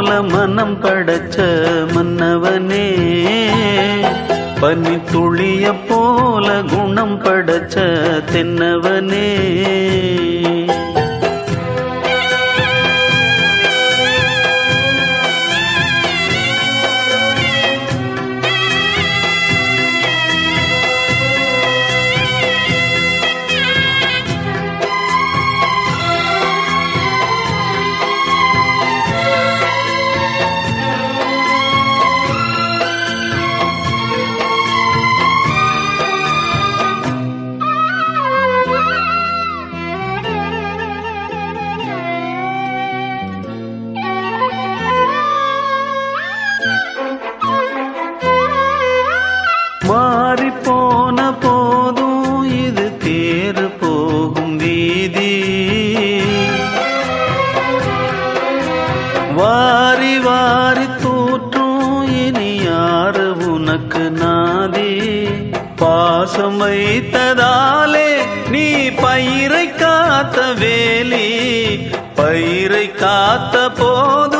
போல மனம் படைச்ச மன்னவனே. பனி துளிய போல குணம் படைச்ச தென்னவனே. மாறி போன போதும் இது தேறு போகும் வீதி. வாரி வாரி தூற்றும் இனி யாரு உனக்கு நாதி? பாசம் வைத்ததாலே நீ பயிரை காத்த வேலி. பயிரை காத்த போதும்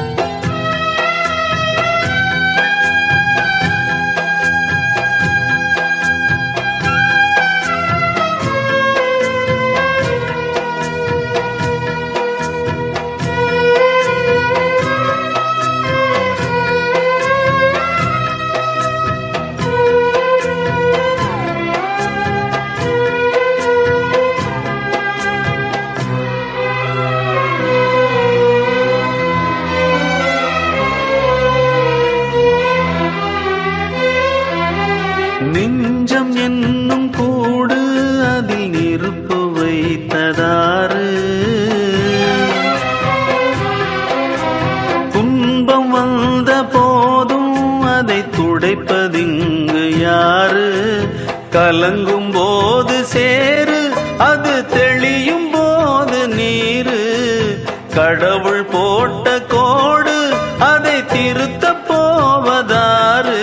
கலங்கும் போது சேரு அது தெளியும் போது நீரு. கடவுள் போட்ட கோடு அதை திருத்த போவதாறு.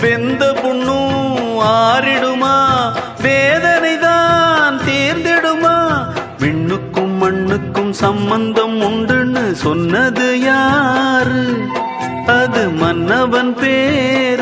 வெந்த புண்ணும் ஆறிடுமா? வேதனை தான் தீர்ந்திடுமா? விண்ணுக்கும் மண்ணுக்கும் சம்பந்தம் உண்டுன்னு சொன்னது யாரு? அது மன்னவன் பேர்.